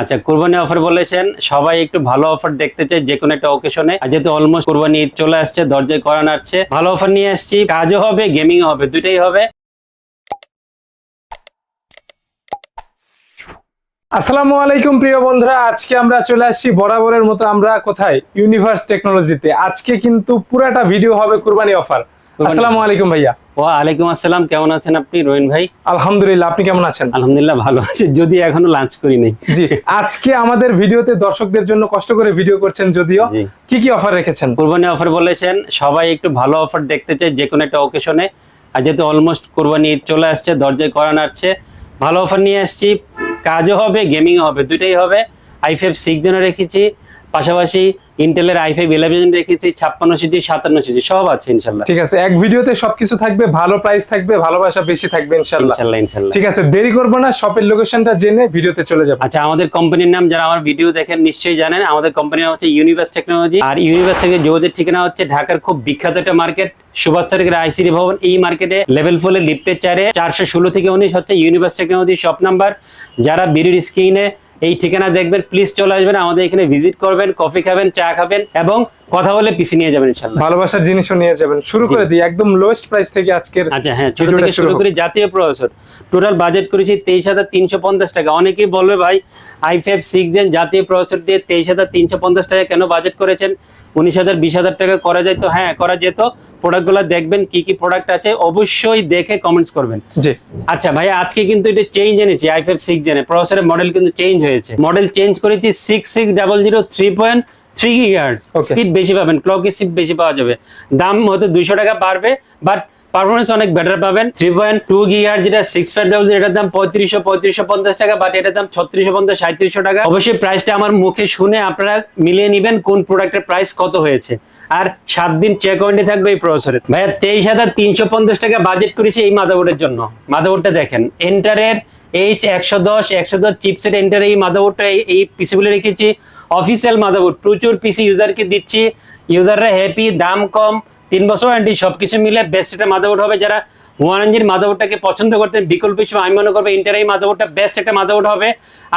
আচ্ছা কোরবানি অফার বলেছেন, সবাই একটু ভালো অফার দেখতে চাই যে কোনো একটা ওকেশনে যেহেতু অলমোস্ট কোরবানি চলে আসছে, দরজায় করান আসছে ভালো অফার নিয়ে আসছি। কাজও হবে গেমিং হবে, দুইটাই হবে। আসসালামু আলাইকুম প্রিয় বন্ধুরা, আজকে আমরা চলে আসছি বরাবরের মতো আমরা কোথায়? ইউনিভার্স টেকনোলজিতে আজকে কিন্তু পুরাটা ভিডিও হবে কুরবানি অফার আসসালামু আলাইকুম ভাইয়া। ও আলাইকুম আসসালাম কেমন আছেন আপনি রোহিন ভাই? আলহামদুলিল্লাহ আপনি কেমন আছেন? আলহামদুলিল্লাহ ভালো আছে যদি এখনও লাঞ্চ করি নাই। জি আজকে আমাদের ভিডিওতে দর্শকদের জন্য কষ্ট করে ভিডিও করছেন যদিও। কি কি অফার রেখেছেন? কোরবানি অফার বলেছেন সবাই একটু ভালো অফার দেখতে চাই যে কোনো একটা ওকেশনে আর যেহেতু অলমোস্ট কোরবানি চলে আসছে দরজায় করান আসছে ভালো অফার নিয়ে আসছি। কাজও হবে গেমিং হবে দুইটাই হবে। আই ফাইভ সিক্স জেনে রেখেছি। পাশাপাশি ইন্টেলের আই ফাইভ ইলেভেন রেখেছি ছাপ্পান্ন সিজি সাতান্ন সিজি সব আছে ইনশাল্লাহ। ঠিক আছে এক ভিডিওতে সবকিছু থাকবে ভালো প্রাইস থাকবে ভালোবাসা বেশি থাকবে ইনশাল্লাহ। ইনশাল্লাহ ঠিক আছে দেরি করব না শপের লোকেশনটা জেনে ভিডিওতে চলে যাব। আচ্ছা আমাদের কোম্পানির নাম যারা আমার ভিডিও দেখেন নিশ্চয়ই জানেন আমাদের কোম্পানির নাম হচ্ছে ইউনিভার্স টেকনোলজি আর ইউনিভার্স থেকে যোগাযোগের ঠিকানা হচ্ছে ঢাকার খুব বিখ্যাত একটা মার্কেট সুভাষ তারিখের আইসিডি ভবন। এই মার্কেটে লেভেল ফোলে লিফটের চারে চারশো ষোলো থেকে উনিশ হচ্ছে ইউনিভার্স টেকনোলজি শপ নাম্বার যারা বিড়ির স্ক্রিনে এই ঠিকানা দেখবেন প্লিজ চলে আসবেন, আমাদের এখানে ভিজিট করবেন কফি খাবেন, চা খাবেন, এবং কথা বলে পিসি নিয়ে যাবেন ইনশাল্লাহ ভালোবাসার জিনিসও নিয়ে যাবেন। শুরু করে দিই একদম লোয়েস্ট প্রাইস থেকে আজকের আচ্ছা হ্যাঁ ছোট থেকে শুরু। করি জাতীয় প্রসেসর টোটাল বাজেট করেছি তেইশ হাজার তিনশো পঞ্চাশ টাকা। অনেকেই বলবে ভাই আই ফাইভ সিক্স জেন জাতীয় প্রসেসর দিয়ে তেইশ হাজার তিনশো পঞ্চাশ টাকা কেন বাজেট করেছেন? উনিশ হাজার বিশ হাজার টাকা করা যায় তো? হ্যাঁ করা যেত প্রোডাক্টগুলো দেখবেন কি কি প্রোডাক্ট আছে অবশ্যই দেখে কমেন্টস করবেন। জি। আচ্ছা ভাই আজকে কিন্তু এটা চেঞ্জ এনেছি আই ফাইভ সিক্স জেনে প্রসেসরের মডেল কিন্তু চেঞ্জ হয়েছে। মডেল চেঞ্জ করেছি six six double zero three গিগার্স speed বেশি পাবেন ক্লক স্পিড বেশি পাওয়া যাবে। দাম হয়তো দুইশো টাকা বাড়বে বাট পারফরমেন্স অনেক বেটার পাবেন। থ্রি পয়েন্ট টু গিগার যেটা সিক্স ফাইভ ডাবল এটার দাম পঁয়ত্রিশশো পঁয়ত্রিশশো পঞ্চাশ টাকা বাট এটার দাম ছত্রিশশো পঞ্চাশ সাঁত্রিশশো টাকা। অবশ্যই প্রাইসটা আমার মুখে শুনে আপনারা মিলিয়ে নেবেন কোন প্রোডাক্টের প্রাইস কত হয়েছে। আর সাত দিন চেক ওয়ারেন্টি থাকবে এই প্রসেসরে ভাইয়া তেইশ হাজার তিনশো পঞ্চাশ টাকা বাজেট করেছি এই মাদাবোর্ডের জন্য। মাদাবোর্ডটা দেখেন এন্টারের এইচ একশো দশ একশো দশ চিপসের এন্টার এই মাদাবোর্ডটা এই পিসিগুলো রেখেছি। অফিসিয়াল মাদাবোর্ড প্রচুর পিসি ইউজারকে দিচ্ছি। ইউজাররা হ্যাপি দাম কম, তিন বছর ওয়ারেন্টি সবকিছু মিলে বেস্ট একটা মাদাবোর্ড হবে। যারা ওয়ান এনজির মাদাবোর্ডটাকে পছন্দ করতেন, বিকল্প হিসেবে আমি মনে করব ইন্টার এই মাদাবোর্ডটা বেস্ট একটা মাদাবোর্ড হবে।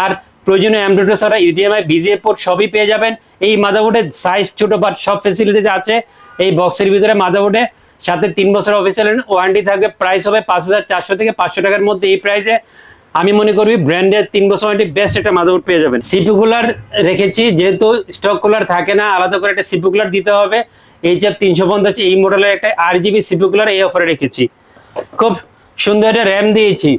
আর প্রয়োজনীয় অ্যান্ড্রয়েড ছাড়া ইউডিএমআই বিজিএ পোর্ট সবই পেয়ে যাবেন। এই মাদাবোর্ডের সাইজ ছোট বাট সব ফেসিলিটিস আছে। এই বক্সের ভিতরে মাদাবোর্ডে সাথে তিন বছর অফিসিয়াল ওয়ারেন্টি থাকবে। প্রাইস হবে পাঁচ হাজার চারশো থেকে পাঁচশো টাকার মধ্যে। এই প্রাইসে আমি মনে করি ব্র্যান্ডের তিন বছর ওয়ারেন্টি বেস্ট একটা মাদারবোর্ড পেয়ে যাবেন। সিপি কুলার রেখেছি, যেহেতু স্টক কুলার থাকে না, আলাদা করে একটা সিপি কুলার দিতে হবে। এইচ এফ তিনশো পঞ্চাশ এই মডেলের একটা আর জিবি সিপি কুলার এই অফারে রেখেছি। খুব সুন্দর একটা র্যাম দিয়েছি।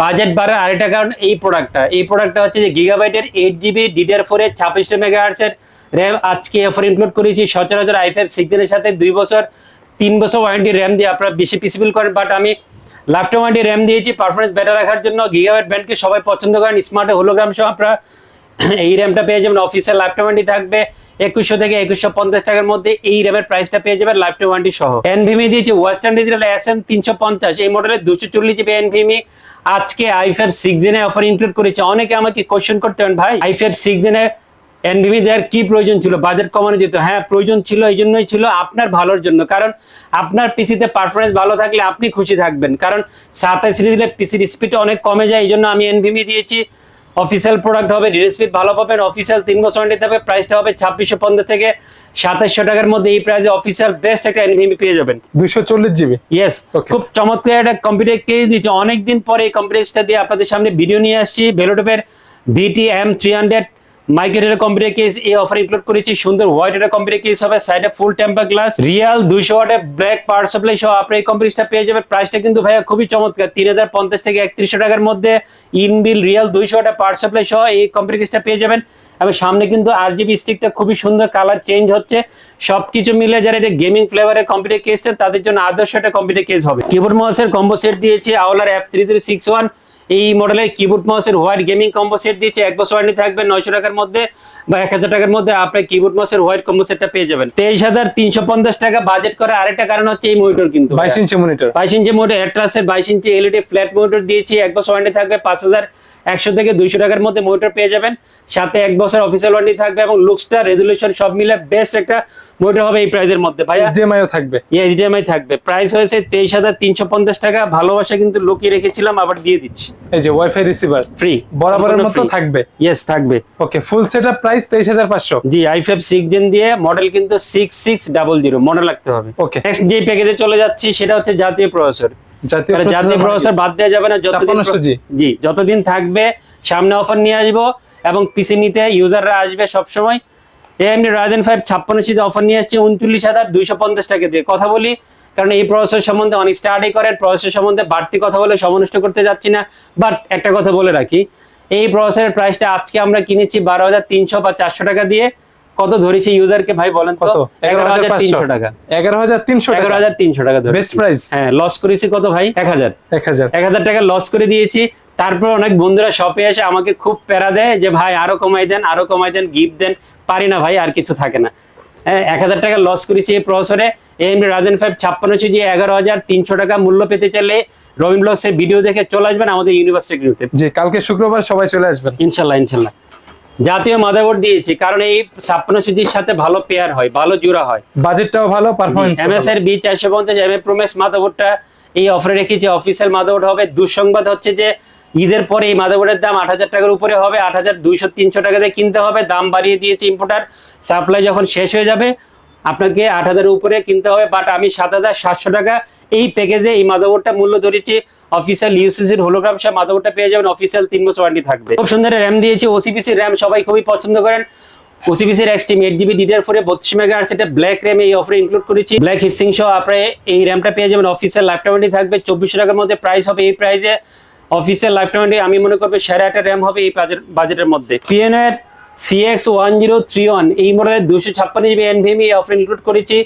বাজেট বাড়ার আরেকটা কারণ এই প্রোডাক্টটা এই প্রোডাক্টটা হচ্ছে যে গিগাবাইটের এইট জিবি ডিডিআর ফোরের ছাব্বিশটা মেগা আর্টসের র্যাম আজকে অফার ইনক্লুড করেছি। সচরাচর আই ফাইভ সাথে দুই বছর, তিন বছর ওয়ারেন্টি র্যাম দিয়ে আপনারা বেশি পিসিবল করেন। বাট আমি লাফটা ওয়ারেন্টি র্যাম দিয়েছি পারফরমেন্স বেটার রাখার জন্য গিগাবাইট ব্র্যান্ডকে সবাই পছন্দ করেন স্মার্ট হোলোগ্রাম সহ আপনারা এই র্যামটা পেয়ে যাবেন। অফিসের লাইফটাইম ওয়ারেন্টি থাকবে, একুশশো থেকে একুশশো পঞ্চাশ টাকার মধ্যে এই র্যামের প্রাইসটা পেয়ে যাবেন লাইফটাইম ওয়ারেন্টি সহ। এনভিমি দিয়েছে ওয়েস্টার্ন ডিজিটাল এস এম তিনশো পঞ্চাশ। এই মডেলের দুশো চল্লিশ জিবি এনভিমি আজকে আই ফাইভ সিক্স জেনে অফার ইনক্লুড করেছে। অনেকে আমাকে কোশ্চেন করতে পারেন, ভাই আই ফাইভ সিক্স জেনে এনভিমি দেওয়ার কি প্রয়োজন ছিল? বাজেট কমানো যেত। হ্যাঁ প্রয়োজন ছিল এই জন্যই ছিল আপনার ভালোর জন্য। কারণ আপনার পিসিতে পারফরমেন্স ভালো থাকলে আপনি খুশি থাকবেন। কারণ সাতাশ দিলে পিসির স্পিড অনেক কমে যায় এই জন্য আমি এনভিমি দিয়েছি। অফিসিয়াল প্রোডাক্ট হবে রিল স্পিড ভালো পাবেন। অফিসিয়াল তিন বছর ওয়ারেন্টি থাকবে প্রাইসটা হবে ছাব্বিশশো পঞ্চাশ থেকে সাতাশশো টাকার মধ্যে এই প্রাইসে অফিসিয়াল বেস্ট একটা এনভিমি পেয়ে যাবেন। দুইশো চল্লিশ জিবি ইয়েস. খুব চমৎকার একটা কম্পিউটার কেস দিয়েছে। অনেকদিন পরে এই কম্পিউটারটা দিয়ে আপনাদের সামনে ভিডিও নিয়ে আসছি। ভেলোটপের ভিটি এম থ্রি হান্ড্রেড মাইক্রেটের কম্পিউটার কেস এই অফার ইনক্লুড করেছি। সুন্দর হোয়াইট একটা কম্পিউটার কেস হবে সাইডে ফুল টেম্পার গ্লাস রিয়াল দুইশো ওয়াটের ব্ল্যাক পাওয়ার সাপ্লাই সহ আপনার এই কম্পিউটারটা পেয়ে যাবে প্রাইসটা কিন্তু ভাইয়া খুবই চমৎকার, তিন হাজার পঞ্চাশ থেকে একত্রিশশো টাকার মধ্যে ইনবিল রিয়াল দুইশো ওয়াটের পাওয়ার সাপ্লাই সহ এই কম্পিউটার কেসটা পেয়ে যাবেন। এবং সামনে কিন্তু আর জিবি স্টিকটা খুবই সুন্দর কালার চেঞ্জ হচ্ছে। সবকিছু মিলে যারা এটা গেমিং ফ্লেভারের কম্পিউটার কেস তাদের জন্য আদর্শ একটা কম্পিউটার কেস হবে। কিবোর্ড মাউসের কম্বো সেট দিয়েছে আওলার F three three six one এই মডেলের কিবোর্ড মাউসের হোয়াইট গেমিং কম্বো সেট দিয়েছে। এক বছর ওয়ারেন্টি থাকবে নয়শো টাকার মধ্যে বা এক হাজার টাকার মধ্যে আপনার কিবোর্ড মাউসের হোয়াইট কম্বো সেটটা পেয়ে যাবেন। তেইশ হাজার তিনশো পঞ্চাশ টাকা বাজেট করার আরেকটা কারণ হচ্ছে এই মনিটর কিন্তু। বাইশ ইঞ্চি মনিটর বাইশ ইঞ্চি একটা আছে বাইশ ইঞ্চি এলইডি ফ্ল্যাট মনিটর দিয়েছি। এক বছর ওয়ারেন্টি থাকবে পাঁচ হাজার একশো থেকে দুইশো টাকার মধ্যে মনিটর পেয়ে যাবেন। সাথে এক বছর অফিসিয়াল ওয়ারেন্টি থাকবে এবং লুকসটা রেজলিউশন সব মিলে বেস্ট একটা মনিটর হবে এই প্রাইসের মধ্যে। ভাইয়া? এইচডিএমআইও থাকবে। এইচডিএমআই থাকবে। প্রাইস হয়েছে তেইশ হাজার তিনশো পঞ্চাশ টাকা। ভালোবাসা কিন্তু লুকিয়ে রেখেছিলাম আবার দিয়ে দিচ্ছি। এই যে ওয়াইফাই রিসিভার ফ্রি বরাবরের মতো থাকবে। ইয়েস থাকবে। ওকে ফুল সেটআপ প্রাইস তেইশ হাজার পাঁচশো। জি আই ফাইভ সিক্স জেন দিয়ে মডেল কিন্তু সিক্স সিক্স ডাবল জিরো মনে রাখতে হবে। ওকে নেক্সট যে প্যাকেজে চলে যাচ্ছি সেটা হচ্ছে জাতীয় প্রসেসর জাতীয় প্রসেসর বাদ দেওয়া যাবে না যতদিন 56 জি। জি যতদিন থাকবে সামনে অফার নিয়ে আসব এবং পিসি নিতে ইউজাররা আসবে সবসময়। এমনি রাজেন ফাইভ ছাপ্পান্ন সিজে অফার নিয়ে আসছে উনচল্লিশ হাজার দুইশো পঞ্চাশ টাকা দিয়ে। কথা বলি কারণ এই প্রসেসর সম্বন্ধে অনেক স্টাডি করেন প্রসেসর সম্বন্ধে বাড়তি কথা বলে সমনষ্ট করতে যাচ্ছি না। বাট একটা কথা বলে রাখি এই প্রসেসরের প্রাইসটা আজকে আমরা কিনেছি বারো হাজার তিনশো বা চারশো টাকা দিয়ে। কত ধরেছি ইউজারকে ভাই বলেন কত? তো এগারো হাজার তিনশো টাকা। এগারো হাজার তিনশো এগারো টাকা হাজার তিনশো টাকা। Best price. হ্যাঁ লস করেছি কত ভাই? এক হাজার। এক হাজার। এক হাজার টাকা লস করে দিয়েছি। তারপর অনেক বন্ধুরা শপে এসে আমাকে খুব প্যারা দেয় যে ভাই আরও কমাই দেন আরও কমাই দেন গিফট দেন। পারি না ভাই আর কিছু থাকে না। হ্যাঁ এক হাজার টাকা লস করেছি এই প্রসরে এমনি রাজেন ফাইভ ছাপ্পান্ন যে এগারো হাজার তিনশো টাকা মূল্য পেতে চাইলে রবিন ব্লগস এর ভিডিও দেখে চলে আসবেন আমাদের ইউনিভার্সিটি গ্রুপে জি কালকে শুক্রবার সবাই চলে আসবেন। ইনশাল্লাহ ইনশাল্লাহ। জাতীয় মাদারবোর্ড দিয়েছি কারণ এই ছাপ্পান্ন সিজির সাথে ভালো পেয়ার হয় ভালো জোড়া হয়। বাজেটটাও ভালো পারফরমেন্স এমএস এর বি চারশো পঞ্চাশ এম এ প্রোমেস মাদারবোর্ডটা এই অফারে রেখেছি অফিসিয়াল মাদারবোর্ড হবে। দুঃসংবাদ হচ্ছে যে ঈদের পরে এই মাদারবোর্ডের দাম আট হাজার টাকার উপরে হবে আট হাজার দুইশো তিনশো টাকা দিয়ে কিনতে হবে। দাম বাড়িয়ে দিয়েছে ইম্পোর্টার সাপ্লাই যখন শেষ হয়ে যাবে আপনাকে আট হাজারের উপরে কিনতে হবে বাট আমি সাত হাজার সাতশো টাকা এই প্যাকেজে এই মাদারবোর্ডটা মূল্য ধরেছি অফিসিয়াল ইউসিসির হোলোগ্রাম সহ মাদারবোর্ডটা পেয়ে যাবেন। অফিসিয়াল তিন বছর ওয়ারেন্টি থাকবে। খুব সুন্দর র্যাম দিয়েছি ওসিপিসি র্যাম সবাই খুবই পছন্দ করেন। ওসিবিসির এক্সট্রিম এইট জিবি ডিডিআর ফোরে বত্রিশ মেগা আর সেটা ব্ল্যাক র্যাম এই অফারে ইনক্লুড করেছি। ব্ল্যাক হিটসিং সহ আপনি এই র্যামটা পেয়ে যাবেন। অফিসিয়াল লাইফ টাইমটি থাকবে। চব্বিশশো টাকার মধ্যে প্রাইস হবে এই প্রাইসে অফিসিয়াল লাইফ টাইমটি আমি মনে করব সেরা একটা র্যাম হবে এই বাজেটের মধ্যে। পিএনএর CX one zero three one এই মডেলের দুশো ছাপ্পান্ন জিবি এনভিএমি অফার ইনক্লুড করেছি।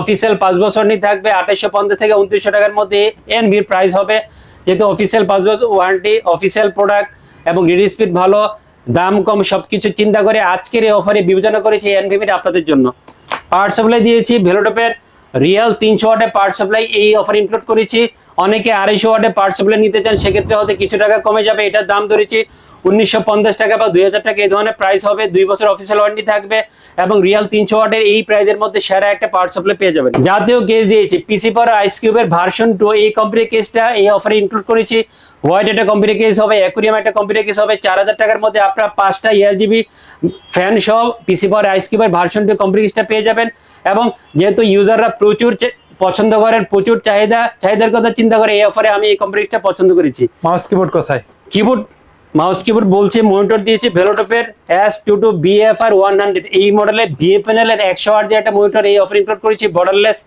অফিসিয়াল পাঁচ বছর নিয়ে থাকবে। আঠাইশশো পঞ্চাশ থেকে উনত্রিশশো টাকার মধ্যে এনভির প্রাইস হবে। যেহেতু অফিসিয়াল পাঁচ বছর ওয়ারেন্টি অফিসিয়াল প্রোডাক্ট এবং রিড স্পিড ভালো, দাম কম, সবকিছু চিন্তা করে আজকের এই অফারে বিবেচনা করেছি এনভিমিটা আপনাদের জন্য। পাওয়ার সাপ্লাই দিয়েছি ভেলোটপের রিয়াল তিনশো ওয়াটে পাওয়ার সাপ্লাই এই অফার ইনক্লুড করেছি। অনেকে আড়াইশো ওয়াটে পাওয়ার সাপ্লাই নিতে চান, সেক্ষেত্রে হয়তো কিছু টাকা কমে যাবে, এটার দাম ধরেছি উনিশশো পঞ্চাশ টাকা বা দুই হাজার টাকা এই ধরনের প্রাইস হবে। দুই বছর অফিসিয়াল ওয়ারেন্টি থাকবে এবং রিয়েল তিনশো ওয়াটের এই প্রাইসের মধ্যে সেরা একটা পাওয়ার সাপ্লাই পেয়ে যাবেন। জাতীয় কেস দিয়েছি পিসি পাওয়ার আইস কিউবের ভার্সন টু এই কোম্পানি কেসটা এই অফারে ইনক্লুড করেছি। হোয়াইট একটা কোম্পানি কেস হবে অ্যাকুরিয়াম একটা কোম্পানি কেস হবে চার হাজার টাকার মধ্যে আপনারা পাঁচটা ইয়ার জিবি ফ্যান সহ পিসি পাওয়ার আইস কিউবের ভার্সন টু কোম্পানি কেসটা পেয়ে যাবেন। এবং যেহেতু ইউজাররা প্রচুর পছন্দ করেন প্রচুর চাহিদা চাহিদার কথা চিন্তা করে এই অফারে আমি এই কোম্পানিটা পছন্দ করেছি। মাউস কিবোর্ড কোথায়? কিবোর্ড মাউস কিবোর্ড বলছে মনিটর দিয়েছে ভেলোটপের S two two BFR one hundred এই মডেলে বিএফএনএল এর একশো আট একটা মনিটর এই অফার ইনক্লুড করেছি বর্ডারলেস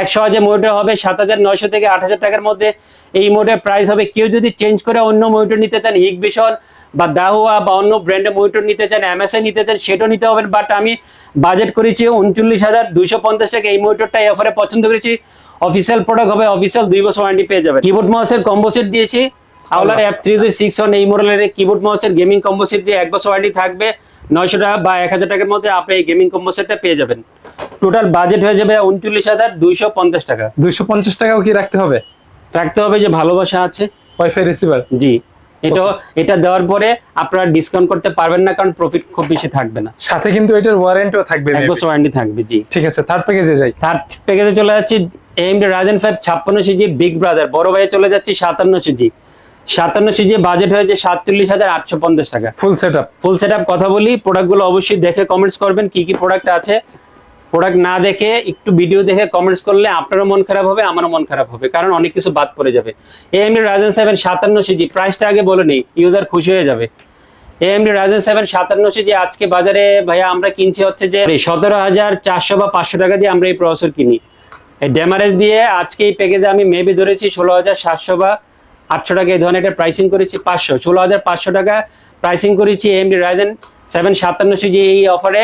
একশো যে মনিটর হবে সাত হাজার নয়শো থেকে আট হাজার টাকার মধ্যে। এই মনিটর প্রাইস হবে, কেউ যদি চেঞ্জ করে অন্য মনিটর নিতে চান হিগভিশন বা দাহুয়া বা অন্য ব্র্যান্ডের মনিটর নিতে চান এমএসএ নিতে চান, সেটাও নিতে হবে বাট আমি বাজেট করেছি উনচল্লিশ হাজার দুইশো পঞ্চাশ টাকা। এই মনিটরটা এই অফারে পছন্দ করেছি। অফিসিয়াল প্রোডাক্ট হবে অফিসিয়াল দুই বছর ওয়ারেন্টি পেয়ে যাবে কিবোর্ড মাউসের কম্বো সেট দিয়েছি। আওলার অ্যাপ থ্রি দুই সিক্স ওয়ান এই মডেলের কিবোর্ড মাউসের গেমিং কম্বো সেট দিয়ে এক বছর ওয়ারেন্টি থাকবে নয়শো টাকা বা এক হাজার টাকার মধ্যে আপনি এই গেমিং কম্বো সেটটা পেয়ে যাবেন। টোটাল বাজেট হয়ে যাবে উনচল্লিশ হাজার দুইশো পঞ্চাশ টাকা। দুইশো পঞ্চাশ টাকাও কি রাখতে হবে? রাখতে হবে যে ভালোবাসা আছে। ওয়াইফাই রিসিভার জি। এটা এটা দেওয়ার পরে আপনারা ডিসকাউন্ট করতে পারবেন না কারণ প্রফিট খুব বেশি থাকবে না। সাথে কিন্তু এটার ওয়ারেন্টিও থাকবে এক। বছর ওয়ারেন্টি থাকবে জি। ঠিক আছে থার্ড প্যাকেজে যাই। থার্ড প্যাকেজে চলে যাচ্ছি এমডি রাজেন ফাইভ ছাপ্পান্ন সিজি বিগ ব্রাদার বড় ভাইয়ে চলে যাচ্ছি সাতান্ন সিজি সাতান্ন সিজি বাজেট হয়েছে সাতচল্লিশ হাজার আটশো পঞ্চাশ টাকা। Full setup full setup কথা বলি প্রোডাক্টগুলো অবশ্যই দেখে কমেন্টস করবেন কি কি প্রোডাক্ট আছে। প্রোডাক্ট না দেখে একটু ভিডিও দেখে কমেন্টস করলে আপনারও মন খারাপ হবে আমারও মন খারাপ হবে কারণ অনেক কিছু বাদ পড়ে যাবে। এমডি রাজেন সেভেন সাতান্ন সিজি প্রাইসটা আগে বলে নেই ইউজার খুশি হয়ে যাবে। এমডি রাজেন সেভেন সাতান্ন সিজি আজকে বাজারে ভাইয়া আমরা কিনছি হচ্ছে যে সতেরো হাজার চারশো বা পাঁচশো টাকা দিয়ে আমরা এই প্রসেসর কিনি। এই ড্যামারেজ দিয়ে আজকে এই প্যাকেজে আমি মেবি ধরেছি ষোলো হাজার সাতশো বা আটশো টাকা এই ধরনের প্রাইসিং করেছি, পাঁচশো। ষোলো হাজার পাঁচশো টাকা প্রাইসিং করেছি এমডি রাইজেন সেভেন সাতান্ন সিজি এই অফারে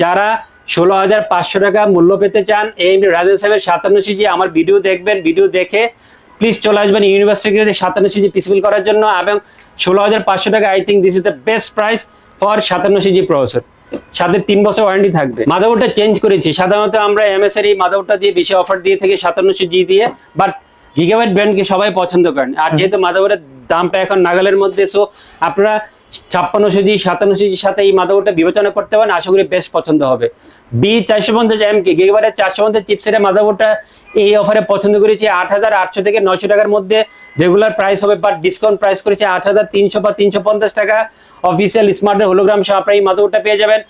যারা ষোলো হাজার পাঁচশো টাকা মূল্য পেতে চান এমডি রাইজেন সেভেন সাতান্ন সিজি আমার ভিডিও দেখবেন ভিডিও দেখে প্লিজ চলে আসবেন ইউনিভার্সিটিতে সাতান্ন সিজি পিসিবিল করার জন্য এবং ষোলো হাজার পাঁচশো টাকা I think this is the best price for সাতান্ন সিজি প্রসেসর সাথে তিন বছর ওয়ারেন্টি থাকবে। মাদারবোর্ডটা চেঞ্জ করেছি। সাধারণত আমরা এমএস এর এই মাদারবোর্ডটা দিয়ে বেশি অফার দিয়ে থাকি সাতান্ন সিজি দিয়ে বাট গিগাবাইট ব্র্যান্ডকে সবাই পছন্দ করেন। আর যেহেতু মাদাবোর্ডের দামটা এখন নাগালের মধ্যে সো আপনারা ছাপ্পান্ন সিজি সাতান্ন সিজির সাথে এই মাদাবোর্ডটা বিবেচনা করতে পারেন আশা করি বেশ পছন্দ হবে। বি চারশো পঞ্চাশ এম কে গিগাবাইটের চারশো পঞ্চাশ চিপসেটের মাদাবোর্ডটা এই অফারে পছন্দ করেছি। আট হাজার আটশো থেকে নশো টাকার মধ্যে রেগুলার প্রাইস হবে বাট ডিসকাউন্ট প্রাইস করেছে আট হাজার তিনশো বা তিনশো পঞ্চাশ টাকা। অফিসিয়াল স্মার্টের হোলোগ্রাম সহ আপনারা এই মাদাবোর্ডটা পেয়ে যাবেন।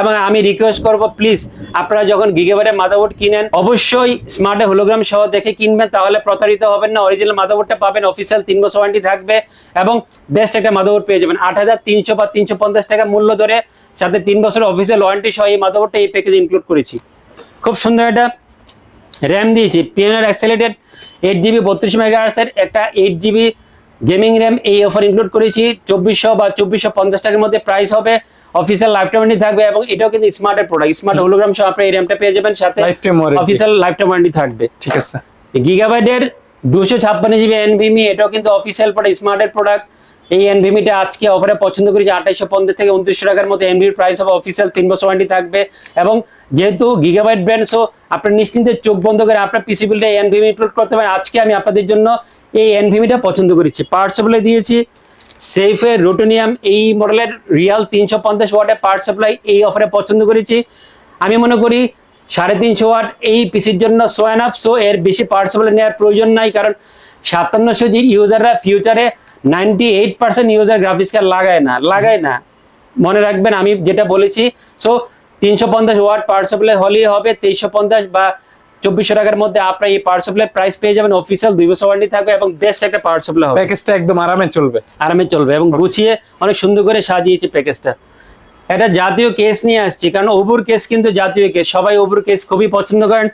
এবং আমি রিকোয়েস্ট করব প্লিজ আপনারা যখন গিগাবাইটের মাদাবোর্ড কিনেন, অবশ্যই স্মার্টে হোলোগ্রাম সহ দেখে কিনবেন, তাহলে প্রতারিত হবেন না। অরিজিনাল মাদাবোর্ডটা পাবেন অফিসিয়াল তিন বছর ওয়ারেন্টি থাকবে, এবং বেস্ট একটা মাদাবোর্ড পেয়ে যাবেন। আট হাজার তিনশো বা তিনশো পঞ্চাশ টাকা মূল্য ধরে সাথে তিন বছরের অফিসিয়াল ওয়ারেন্টি সহ এই মাদাবোর্ডটা এই প্যাকেজে ইনক্লুড করেছি। খুব সুন্দর একটা র্যাম দিয়েছি পিএনআর অ্যাক্সেলেটেড এইট জিবি বত্রিশ মেগাহার্সের একটা এইট জিবি গেমিং র্যাম এই অফার ইনক্লুড করেছি। চব্বিশশো বা চব্বিশশো পঞ্চাশ টাকার মধ্যে প্রাইস হবে অফিসিয়াল লাইফ টাইম থাকবে এবং এটাও কিন্তু স্মার্টের প্রোডাক্ট স্মার্ট হোলোগ্রাম সহ আপনি এই র্যামটা পেয়ে যাবেন সাথে। অফিসিয়াল লাইফ টাইম ওয়ারেন্টি থাকবে। ঠিক আছে। গিগাবাইটের দুশো ছাপ্পান্ন জিবি এনভিমি এটাও কিন্তু অফিসিয়াল প্রোডাক্ট স্মার্টের প্রোডাক্ট এই এনভিমিটা আজকে অফারে পছন্দ করেছি আঠাইশো পঞ্চাশ থেকে উনত্রিশশো টাকার মধ্যে এনভির প্রাইস হবে অফিসিয়াল তিন বছর ওয়ারেন্টি থাকবে। এবং যেহেতু গিগাবাইট ব্র্যান্ড সো আপনার নিশ্চিন্তে চোখ বন্ধ করে আপনার পিসি বিলটা এই এনভিমি ইনক্লুড করতে পারেন। আজকে আমি আপনাদের জন্য এই এনভিমিটা পছন্দ করেছি। পার্টস সাপ্লাই দিয়েছি সেফের রোটোনিয়াম এই মডেলের রিয়াল তিনশো পঞ্চাশ ওয়াটের পাওয়ার সাপ্লাই এই অফারে পছন্দ করেছি। আমি মনে করি সাড়ে তিনশো ওয়াট এই পিসির জন্য সো অ্যান আপ সো এর বেশি পাওয়ার সাপ্লাই নেওয়ার প্রয়োজন নাই। কারণ সাতান্নশো জি ইউজাররা ফিউচারে ninety eight percent user graphics card লাগায় না লাগায় না। মনে রাখবেন আমি যেটা বলেছি সো তিনশো পঞ্চাশ ওয়াট পাওয়ার সাপ্লাই হলেই হবে তেইশশো পঞ্চাশ বা চব্বিশশো টাকার মধ্যে আপনার এই পাওয়ার সাপ্লাই প্রাইস পেয়ে যাবেন অফিসিয়াল দুই বছর ওয়ারেন্টি থাকবে এবং বেস্ট একটা পাওয়ার সাপ্লাই হবে। প্যাকেজটা একদম আরামে চলবে। আরামে চলবে এবং গুছিয়ে অনেক সুন্দর করে সাজিয়েছি প্যাকেজটা এটা জাতীয় কেস নিয়ে আসছি কারণ ওবুর কেস কিন্তু জাতীয় কেস সবাই ওবুর কেস খুবই পছন্দ করেন।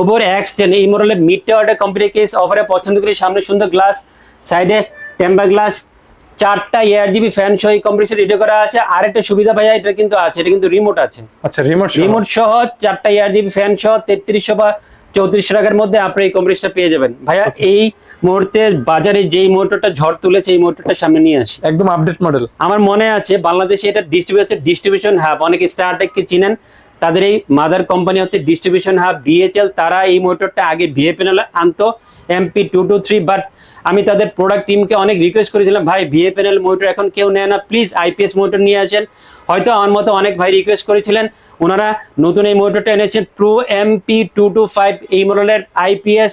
ওবুর এক্স টেন এই মডেলের মিড টাওয়ারটা কোম্পানি কেস অফারে পছন্দ করে সামনে সুন্দর গ্লাস সাইডে টেম্পার গ্লাস চারটা এয়ার জিবি ফ্যান সহ এই কম্প্রেসার রেডি করা আছে। আর একটা সুবিধা ভাইয়া এটা কিন্তু আছে এটা কিন্তু রিমোট আছে। আচ্ছা রিমোট রিমোট সহ চারটা এয়ার জিবি ফ্যান সহ তেত্রিশশো বা চৌত্রিশশো টাকার মধ্যে আপনি এই কম্প্রেসটা পেয়ে যাবেন। ভাইয়া এই মুহূর্তে বাজারে যেই মোটরটা ঝড় তুলেছে এই মোটরটা সামনে নিয়ে আসি। একদম আপডেট মডেল আমার মনে আছে বাংলাদেশে এটা ডিস্ট্রিবিউশন ডিস্ট্রিবিউশন হাব অনেকে স্টারটেককে চিনেন। তাদের এই মাদার কোম্পানি হচ্ছে ডিস্ট্রিবিউশন হাব বিএচএল তারা এই মোটরটা আগে ভিএপএনএল আনতো MP two two three but আমি তাদের প্রোডাক্ট টিমকে অনেক রিকোয়েস্ট করেছিলাম, ভাই ভিএপএনএল মোটর এখন কেউ নেয় না প্লিজ আইপিএস মোটর নিয়ে আসেন। হয়তো আমার মতো অনেক ভাই রিকোয়েস্ট করেছিলেন, ওনারা নতুন এই মোটরটা এনেছেন pro MP two two five এই মডেলের আইপিএস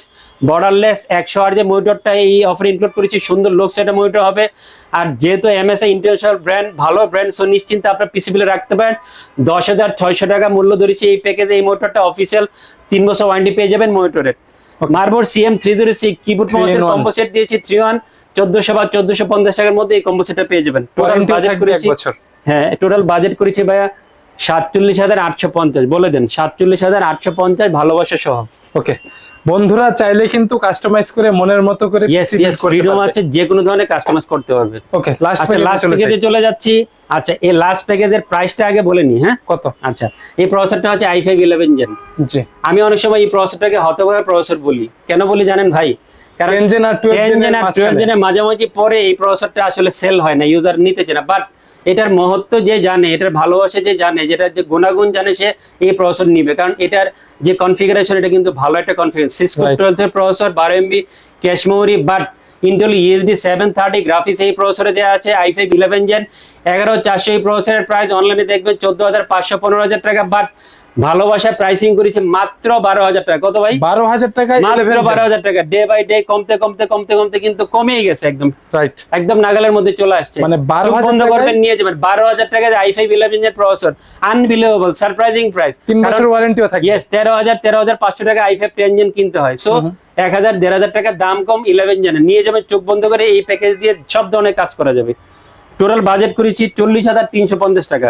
বর্ডারলেস একশো আর যে মোটরটা এই অফার ইনক্লুড করেছি, সুন্দর লোক সেটা মোটর হবে। আর যেহেতু এমএসআই ইন্টারন্যাশনাল ব্র্যান্ড ভালো ব্র্যান্ড সো নিশ্চিন্তে আপনার পিসিবিলে রাখতে পারেন। দশ হাজার ছয়শো টাকা মূল্য ধরেছি এই প্যাকেজে এই মোটরটা অফিসিয়াল তিন বছর ওয়ারেন্টি পেয়ে যাবেন মোটরের মার্বোর CM three zero six keyboard মাউসের কম্বো সেট দিয়েছি থ্রি ওয়ান চোদ্দশো বা চোদ্দশো পঞ্চাশ টাকার মধ্যে এই কম্বো সেটটা পেয়ে যাবেন। টোটাল বাজেট করেছি হ্যাঁ টোটাল বাজেট করেছি ভাইয়া সাতচল্লিশ হাজার আটশো পঞ্চাশ। বলে দেন সাতচল্লিশ হাজার আটশো পঞ্চাশ ভালোবাসা সহ। ওকে বন্ধুরা চাইলে কিন্তু কাস্টমাইজ করে মনের মতো করে ইয়েস ইয়েস ফ্রিডম আছে যে কোনো ধরনের কাস্টমাইজ করতে পারবে। ওকে লাস্ট লাস্ট চলে প্যাকেজে চলে যাচ্ছি। আচ্ছা এই লাস্ট প্যাকেজের প্রাইসটা আগে বলে নি হ্যাঁ? কত? আচ্ছা এই প্রসেসরটা হচ্ছে আই ফাইভ ইলেভেন জেন জি। আমি অনেক সময় এই প্রসেসরটাকে হতভাগা প্রসেসর বলি। কেন বলি জানেন ভাই? কারণ 10 জেন আর 12 টেন জেনের জেন আর মাঝখানে। টুয়েলভ জেনের মাঝামাঝি পরে এই প্রসেসরটা আসলে সেল হয় না ইউজার নিতেছে না বাট এটার মহত্ব যে জানে এটার ভালোবাসা যে জানে যেটার যে গুণাগুণ জানে সে এই প্রসেসর নিবে কারণ এটার যে কনফিগারেশন এটা কিন্তু ভালো একটা কনফিগারেশন সিসকো. টুয়েলভ এর প্রসেসর বারো MB cache memory but Intel ESD seven thirty graphics এই প্রসেসরে দেওয়া আছে আই ফাইভ ইলেভেন জেন এগারো চারশো এই প্রসেসরের প্রাইস অনলাইনে দেখবেন চোদ্দ হাজার পাঁচশো পনেরো হাজার টাকা বাট ভালোবাসায় প্রাইসিং করেছে মাত্র বারো হাজার টাকা। কত ভাই? বারো হাজার টাকায় মাত্র বারো হাজার টাকা। ডে বাই ডে কমতে কমতে কমতে কমতে কিন্তু কমেই গেছে একদম। রাইট একদম নাগালের মধ্যে চলে আসছে। মানে 12,000 চোখ বন্ধ করবেন নিয়ে যাবেন। বারো হাজার টাকা আই ফাইভ ইলেভেন এর প্রসেসর আনবিলিভেবল সারপ্রাইজিং প্রাইস তিন বছর ওয়ারেন্টিও থাকে ইয়েস তেরো হাজার তেরো হাজার পাঁচশো টাকা আই ফাইভ টেন জেন কিনতে হয়। সো এক হাজার দেড় হাজার টাকা দাম কম ইলেভেন জেনে নিয়ে যাবেন চোখ বন্ধ করে এই প্যাকেজ দিয়ে সব ধরনের কাজ করা যাবে। টোটাল বাজেট করেছি চল্লিশ হাজার তিনশো পঞ্চাশ টাকা।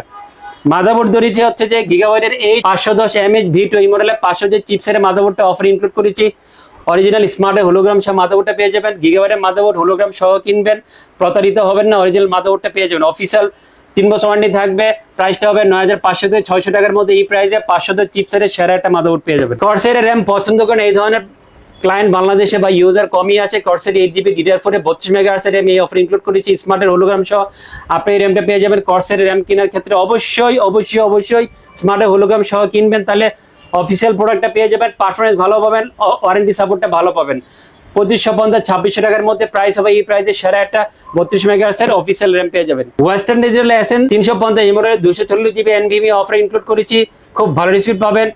মাদাবোর্ড ধরেছি হচ্ছে যে গিগাওয়াইটের এই পাঁচশো দশ এমএচ ভি টু এই মডেলের পাঁচশো যে চিপসের মাদাবোর্ডটা অফার ইনক্লুড করেছি। অরিজিনাল স্মার্টের হোলোগ্রাম সহ মাদাবোর্ডটা পেয়ে যাবেন। গিগাওয়াইটের মাদাবোর্ড হোলোগ্রাম সহ কিনবেন। প্রতারিত হবেন না অরিজিনাল মাদাবোর্ডটা পেয়ে যাবেন। অফিসিয়াল তিন বছর ওয়ারেন্টি থাকবে। প্রাইসটা হবে নয় হাজার পাঁচশো থেকে ছয়শো টাকার মধ্যে। এই প্রাইসে পাঁচশো চিপসের সেরা একটা মাদাবোর্ড পেয়ে যাবেন। কর্সের র্যাম পছন্দ করেন, এই ধরনের ক্লায়েন্ট বাংলাদেশে বা ইউজার কমই আছে কর্সের এইট জিবি ডিডিআর ফোরে বত্রিশ মেগা আর্সের র্যাম এই অফার ইনক্লুড করেছি স্মার্টের হোলোগ্রাম সহ। আপনি র্যামটা পেয়ে যাবেন কর্সের র্যাম কেনার ক্ষেত্রে অবশ্যই অবশ্যই অবশ্যই স্মার্টের হোলোগ্রাম সহ কিনবেন, তাহলে অফিসিয়াল প্রোডাক্টটা পেয়ে যাবেন পারফরমেন্স ভালো পাবেন ওয়ারেন্টি সাপোর্টটা ভালো পাবেন। পঁচিশশো পঞ্চাশ, ছাব্বিশশো টাকার মধ্যে প্রাইস হবে এই প্রাইসে সেরা একটা বত্রিশ মেগাহার্সের অফিসিয়াল র্যাম পেয়ে যাবেন। ওয়েস্টার্ন ডিজিটাল এসেন তিনশো পঞ্চাশ এমআরএর দুশো চল্লিশ জিবি এনভিমি অফার ইনক্লুড করেছি, খুব ভালো রিসিভ পাবেন।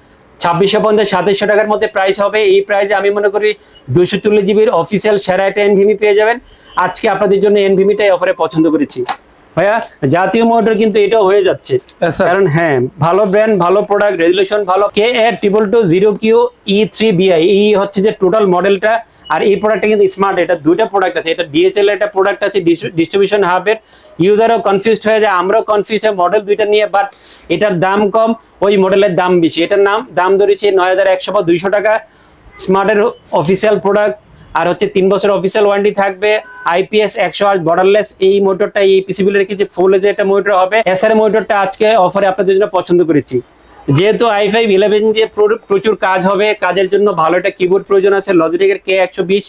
ছাব্বিশশো পঞ্চাশ সাতাশশো টাকার মধ্যে প্রাইস হবে। এই প্রাইসে আমি মনে করি দুশো চল্লিশ জিবির অফিসিয়াল সেরা একটা এনভিমি পেয়ে যাবেন। আজকে আপনাদের জন্য এনভিমিটাই অফারে পছন্দ করেছি। ভাইয়া জাতীয় মোটর কিন্তু এটাও হয়ে যাচ্ছে। কারণ হ্যাঁ ভালো ব্র্যান্ড ভালো প্রোডাক্ট রেজুলেশন ভালো। K A triple two zero Q E three BI এই হচ্ছে যে টোটাল মডেলটা আর এই প্রোডাক্টটা কিন্তু স্মার্ট এটা দুইটা প্রোডাক্ট আছে। এটা ডিএচএল একটা প্রোডাক্ট আছে ডিস্ট্রিবিউশন হাবের ইউজারও কনফিউজড হয়ে যায়, আমরাও কনফিউজ হয় মডেল দুইটা নিয়ে বাট এটার দাম কম, ওই মডেলের দাম বেশি। এটার নাম, দাম ধরেছে নয় হাজার একশো বা দুইশো টাকা। স্মার্টের অফিসিয়াল প্রোডাক্ট আর হচ্ছে তিন বছর অফিসিয়াল ওয়ারেন্টি থাকবে। আইপিএস একশো আট বর্ডারলেস এই মোটরটা এই পিসিবি রেখেছি ফুল যে একটা মোটর হবে এসআর মোটরটা আজকে অফারে আপনাদের জন্য পছন্দ করেছি। যেহেতু আই ফাইভ ইলেভেন যে প্রচুর কাজ হবে কাজের জন্য ভালো একটা কিবোর্ড প্রয়োজন আছে লজিটেকের কে একশো বিশ।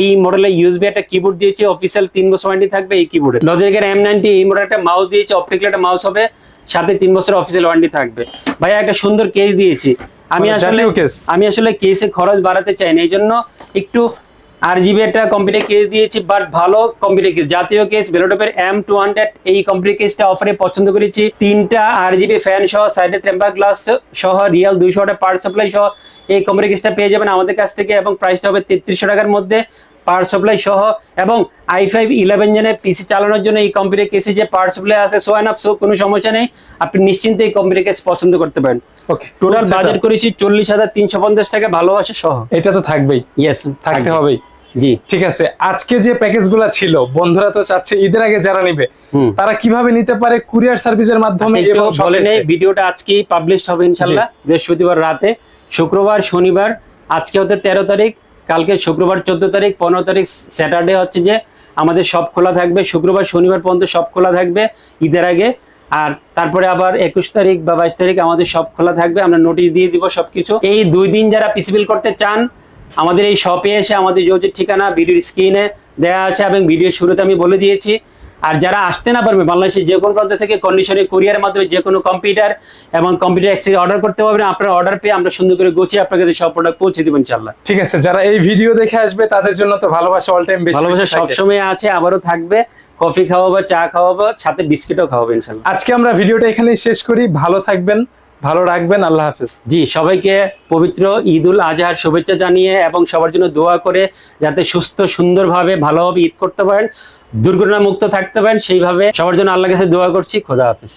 এই মডেলে ইউএসবি একটা কিবোর্ড দিয়েছে অফিসিয়াল তিন বছর ওয়ারেন্টি থাকবে এই কিবোর্ডে লজিটেকের এম নাইনটি এই মডেল একটা মাউস দিয়েছে অপটিক্যাল একটা মাউস হবে সাথে তিন বছর অফিসিয়াল ওয়ারেন্টি থাকবে। ভাইয়া একটা সুন্দর কেস দিয়েছি। আমি মানে আসলে আমি আসলে কেসে খরচ বাড়াতে চাই না এই জন্য একটু আর জিবি একটা কম্পিউটার কেস দিয়েছি বাট ভালো কম্পিউটার কেস জাতীয় কেস বেলোটপের এম টু হান্ড্রেড এই কম্পিউটার কেসটা অফারে পছন্দ করেছি। তিনটা আর জিবি ফ্যান সহ সাইডে টেম্পার গ্লাস সহ রিয়াল দুইশো ওয়াটের পাওয়ার সাপ্লাই সহ এই কম্পিউটার কেসটা পেয়ে যাবেন আমাদের কাছ থেকে এবং প্রাইসটা হবে তেত্রিশশো টাকার মধ্যে পাওয়ার সাপ্লাই সহ। এবং আই ফাইভ ইলেভেন জেনের পিসি চালানোর জন্য এই কম্পিউটার কেসে যে পাওয়ার সাপ্লাই আছে সো অ্যান্ড আপ সো কোনো সমস্যা নেই। আপনি নিশ্চিন্তে এই কম্পিউটার কেস পছন্দ করতে পারেন। ওকে টোটাল বাজেট করেছি চল্লিশ হাজার তিনশো পঞ্চাশ টাকা ভালোবাসা সহ। এটা তো থাকবেই। ইয়েস থাকতে হবেই। জি। ঠিক আছে আজকে যে প্যাকেজগুলো ছিল বন্ধুরা তো চাচ্ছে ঈদের আগে যারা নিবে তারা কীভাবে নিতে পারে কুরিয়ার সার্ভিসের মাধ্যমে আচ্ছা, এবং একটু বলে নেই ভিডিওটা আজকেই পাবলিশ হবে ইনশাল্লাহ বৃহস্পতিবার রাতে শুক্রবার শনিবার আজকে হতে তেরো তারিখ কালকে শুক্রবার চোদ্দ তারিখ পনেরো তারিখ স্যাটারডে হচ্ছে যে আমাদের সব খোলা থাকবে শুক্রবার শনিবার পর্যন্ত সব খোলা থাকবে ঈদের আগে আর তারপরে আবার একুশ তারিখ বা বাইশ তারিখ আমাদের সব খোলা থাকবে আমরা নোটিশ দিয়ে দিব সবকিছু। এই দুই দিন যারা পিসিবিল করতে চান আমাদের এই শপে এসে আমাদের যে ঠিকানা ভিডিওর স্ক্রিনে দেওয়া আছে এবং ভিডিওর শুরুতে আমি বলে দিয়েছি। আর যারা আসতে না পারবে বাংলাদেশের যে কোনো প্রান্ত থেকে কন্ডিশনে কুরিয়ার মাধ্যমে যে কোনো কম্পিউটার এবং কম্পিউটার অ্যাক্সেস অর্ডার করতে পারবেন আপনার অর্ডার পেয়ে আমরা সুন্দর করে গুছিয়ে আপনার কাছে সব প্রোডাক্ট পৌঁছে দেবো ইনশাল্লাহ ঠিক আছে যারা এই ভিডিও দেখে আসবে তাদের জন্য তো ভালোবাসা অল টাইম বেশি ভালোবাসা সবসময় আছে আবারও থাকবে। কফি খাওয়াবো চা খাওয়াবো সাথে বিস্কিটও খাওয়াবো আজকে আমরা ভিডিওটা এখানেই শেষ করি। ভালো থাকবেন। ভালো রাখবেন, আল্লাহ হাফিজ। জি, সবাইকে পবিত্র ঈদ উল আজহার শুভেচ্ছা জানিয়ে এবং সবার জন্য দোয়া করে যাতে সুস্থ, সুন্দরভাবে ভালোভাবে ঈদ করতে পারেন দুর্ঘটনা মুক্ত থাকতে পারেন, সেইভাবে সবার জন্য আল্লাহ কাছে দোয়া করছি, খোদা হাফেজ।